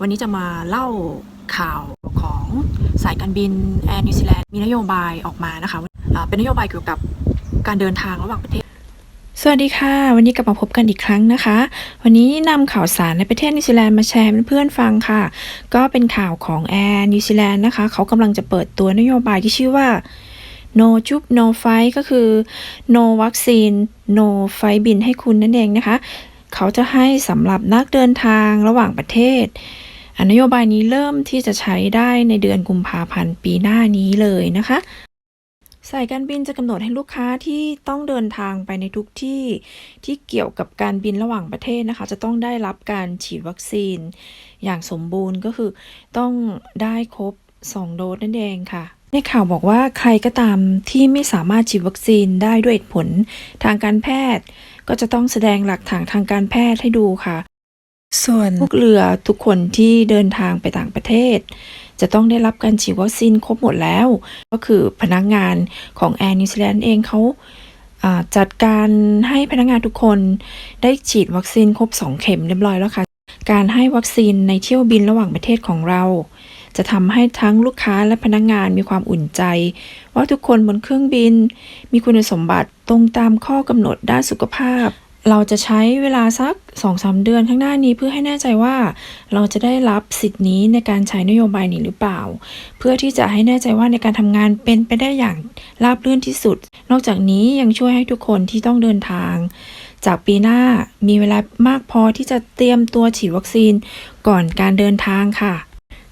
วันนี้จะมาเล่าข่าวของสายการบินแอร์นิวซีแลนด์มีนโยบายออกมานะคะอ่าเป็นนโยบายเกี่ยวกับการเดินทางระหว่างประเทศ สวัสดีค่ะ วันนี้กลับมาพบกันอีกครั้งนะคะ วันนี้นำข่าวสารในประเทศนิวซีแลนด์มาแชร์ให้เพื่อนๆฟังค่ะ ก็เป็นข่าวของแอร์นิวซีแลนด์นะคะ เขากำลังจะเปิดตัวนโยบายที่ชื่อว่า no จุบ no fight ก็คือ no วัคซีน no flight บินให้คุณนั่นเองนะคะ เขาจะให้สำหรับนักเดินทางระหว่างประเทศอนโยบายนี้เริ่มที่จะใช้ได้ในเดือนกุมภาพันธ์ปีหน้านี้เลยนะคะสายการบินจะกำหนดให้ลูกค้าที่ต้องเดินทางไปในทุกที่ที่เกี่ยวกับการบินระหว่างประเทศนะคะ จะต้องได้รับการฉีดวัคซีน อย่างสมบูรณ์ก็คือต้องได้ครบ 2 โดสนั่นเองค่ะ ในข่าวบอกว่าใครก็ตามที่ไม่สามารถฉีดวัคซีนได้ด้วยเหตุผลทางการแพทย์ ก็จะต้องแสดงหลักฐานทางการแพทย์ให้ดูค่ะ ส่วนลูกเรือทุกคนที่เดินทางไปต่างประเทศ จะต้องได้รับการฉีดวัคซีนครบหมดแล้ว ก็คือพนักงานของแอร์นิวซีแลนด์เองเขาอ่าจัดการให้พนักงานทุกคนได้ฉีดวัคซีนครบ 2 เข็มเรียบร้อยแล้วค่ะ การให้วัคซีนในเที่ยวบินระหว่างประเทศของเรา จะทำให้ทั้งลูกค้าและพนักงานมีความอุ่นใจ ว่าทุกคนบนเครื่องบิน มีคุณสมบัติตรงตามข้อกำหนดด้านสุขภาพ เราจะใช้เวลาสัก2-3เดือนข้างหน้านี้เพื่อให้แน่ใจว่า เราจะได้รับสิทธินี้ในการใช้นโยบายนี้หรือเปล่า เพื่อที่จะให้แน่ใจว่าในการทำงานเป็นไปได้อย่างราบรื่นที่สุด นอกจากนี้ยังช่วยให้ทุกคนที่ต้องเดินทางจากปีหน้ามีเวลามากพอที่จะเตรียมตัวฉีดวัคซีนก่อนการเดินทางค่ะ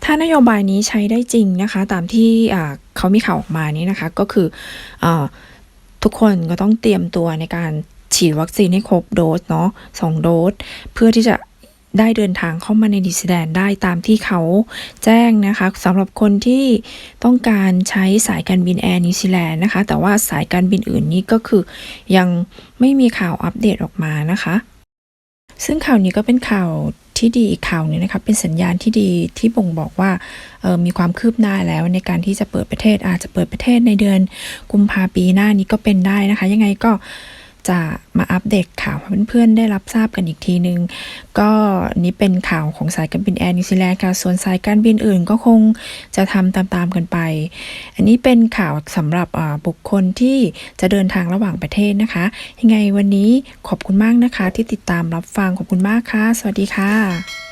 ถ้านโยบายนี้ใช้ได้จริงนะคะ ตามที่เขามีข่าวออกมานี้นะคะ ก็คืออทุกคนก็ต้องเตรียมตัวในการฉีดวัคซีนให้ครบโดสเนาะสองโดส เพื่อที่จะได้เดินทางเข้ามาในนิวซีแลนด์ได้ตามที่เขาแจ้งนะคะสำหรับคนที่ต้องการใช้สายการบินแอร์นิวซีแลนด์นะคะ แต่ว่าสายการบินอื่นนี้ก็คือยังไม่มีข่าวอัปเดตออกมานะคะ ซึ่งข่าวนี้ก็เป็นข่าว ที่ดีอีกข่าวหนึงนะคะเป็นสัญญาณที่ดีที่บ่งบอกว่าออมีความคืบหน้าแล้วในการที่จะเปิดประเทศอาจจะเปิดประเทศในเดือนกุมภาปีหน้านี้ก็เป็นได้นะคะ ยังไงก็ จะมาอัปเดตข่าวให้เพื่อนๆได้รับทราบกันอีกทีนึง ก็นี่เป็นข่าวของสายการบินแอร์นิวซีแลนด์ค่ะ ส่วนสายการบินอื่นก็คงจะทำตามๆกันไป อันนี้เป็นข่าวสำหรับบุคคลที่จะเดินทางระหว่างประเทศนะคะ ยังไงวันนี้ขอบคุณมากนะคะ ที่ติดตามรับฟังขอบคุณมากค่ะ สวัสดีค่ะ